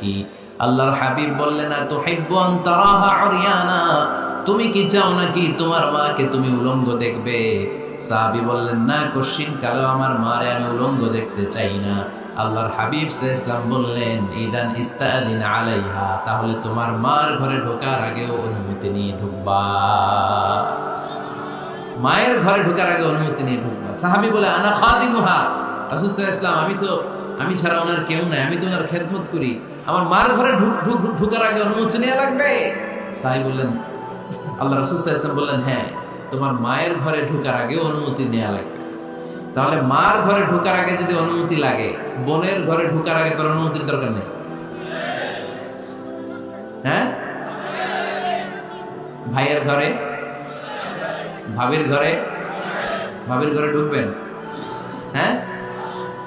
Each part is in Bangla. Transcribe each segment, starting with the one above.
কি? আল্লাহর হাবিব বললেন তো হেব্বন তারাহা তুমি কি চাও নাকি তোমার মাকে তুমি উলঙ্গ দেখবে? সাহাবি বললেন, না কশিন কালো আমার মারে আমি উলঙ্গ দেখতে চাই না। আল্লাহর হাবিব সে ইসলাম বললেন, ইদান ইস্তাদিন আলাইহা, তাহলে তোমার মার ঘরে ঢোকার আগেও অনুমতি নিয়ে ঢুকবা। মায়ের ঘরে ঢোকার আগে অনুমতি নিয়ে ঢুকবা। সাহাবি বলে, আনা খাদিমুহা। রাসূল ওয়াসাল্লাম, আমি তো আমি ছাড়া ওনার কেউ নাই, আমি তো ওনার খেদমত করি। আমার মার ঘরে ঢুক ঢুক, ঢুক- ঢুকার আগে অনুমতি নেওয়া লাগবে? সাহাবি বললেন, আল্লাহ রাসূল ওয়াসাল্লাম বললেন হ্যাঁ তোমার মায়ের ঘরে ঢুকার আগে অনুমতি নেওয়া লাগবে। তাহলে মার ঘরে ঢোকার আগে যদি অনুমতি লাগে, বোনের ঘরে ঢোকার আগে তোর অনুমতির দরকার নেই। হ্যাঁ? ভাইয়ের ঘরে? ভাবির ঘরে? ভাবির ঘরে ঢুকবেন? হ্যাঁ?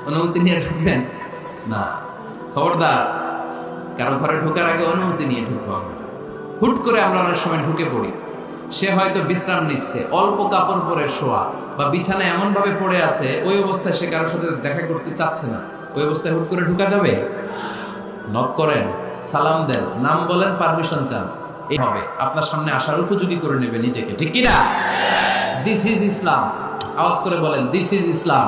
অনুমতি নিয়ে ঢুকবেন? না। খবরদার, কারও ঘরে ঢোকার আগে অনুমতি নিয়ে ঢুকবো আমরা। হুট করে আমরা অনেক সময় ঢুকে পড়ি। সে হয়তো বিশ্রাম নিচ্ছে, অল্প কাপড় পরে শোয়া, বা বিছানা এমন ভাবে পড়ে আছে, ওই অবস্থায় সে কারোর সাথে দেখা করতে চাচ্ছে না। ওই অবস্থায় হুট করে ঢুকা যাবে? নক করেন, সালাম দেন, নাম বলেন, পারমিশন চান। এই হবে। আপনার সামনে আসার উপযোগী করে নেবে নিজেকে। ঠিক কিনা? দিস ইজ ইসলাম আওয়াজ করে বলেন দিস ইজ ইসলাম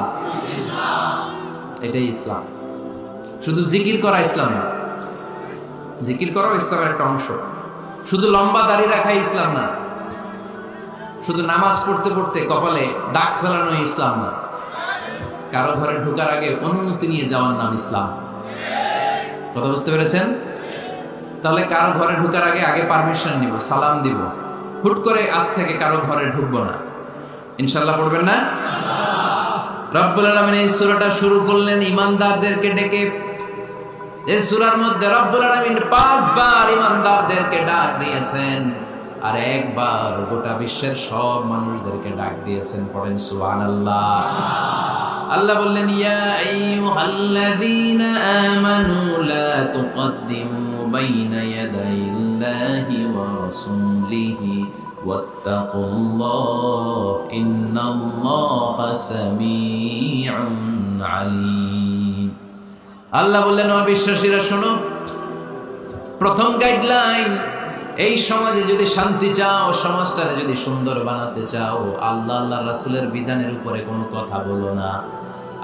এটাই ইসলাম। শুধু জিকির করা ইসলাম না, জিকির করাও ইসলামের একটা অংশ। শুধু লম্বা দাড়ি রাখাই ইসলাম না, শুধু নামাজ পড়তে পড়তে কপালে দাগ ফেলানো ইসলাম না। কারও ঘরে ঢোকার আগে অনুমতি নিয়ে যাওয়ার নাম ইসলাম। কথা বুঝতে পেরেছেন? তাহলে কারও ঘরে ঢোকার আগে আগে পারমিশন নিব, সালাম দিব। হুট করে আজ থেকে কারও ঘরে ঢুকবো না। ইনশাল্লাহ পড়বেন না? রব্বুল আলামিন এই সূরাটা শুরু করলেন, ইমানদারদেরকে ডেকে। এই সূরার মধ্যে রব্বুল আলামিন পাঁচবার ইমানদারদেরকে ডাক দিয়েছেন আর একবার গোটা বিশ্বের সব মানুষদেরকে ডাক দিয়েছেন, পড়েন সুবহানাল্লাহ। আল্লাহ বললেন, ইয়া আমানু লা তুকদ্দিমু বাইনা ইয়াদাইল্লাহি ওয়া রাসূলিহি ওয়াত্তাকুল্লাহ ইন্নাল্লাহা সামিউন আলীম আল্লাহ বললেন অবিশ্বাসীরা শোনো, প্রথম গাইডলাইন এই সমাজে যদি শান্তি চাও সমাজটারে যদি সুন্দর বানাতে চাও, আল্লাহ আল্লাহ রাসুলের বিধানের উপরে কোনো কথা বলো না।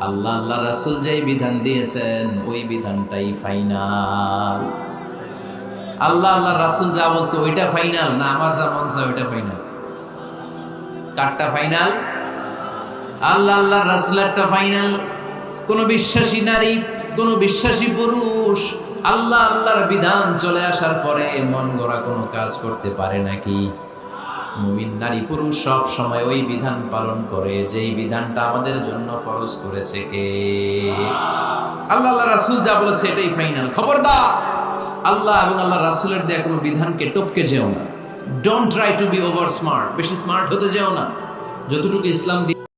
আল্লাহ আল্লাহ রাসুল যেই বিধান দিয়েছেন, ওই বিধানটাই ফাইনাল আল্লাহ আল্লাহ রাসুল যা বলছে ওইটা ফাইনাল না, আমার যা মন চায় ওইটা ফাইনাল কারটা ফাইনাল আল্লাহ আল্লাহ রাসুলেরটা ফাইনাল কোন বিশ্বাসী নারী, কোন বিশ্বাসী পুরুষ, আল্লাহ, আল্লাহর বিধান চলে আসার পরে মন গড়া কোনো কাজ করতে পারে নাকি? মুমিন নারী, পুরুষ সব সময় ওই বিধান পালন করে, যেই বিধানটা আমাদের জন্য ফরজ করেছে কে? আল্লাহ আল্লাহ রাসুল যা বলেছে এটাই ফাইনাল খবরদার! আল্লাহ এবং আল্লাহ রাসুলের দেয়া কোনো বিধানকে টপকে যেও না। Don't try to be over smart বেশি স্মার্ট হতে যেও না। যতটুকু ইসলাম দিয়ে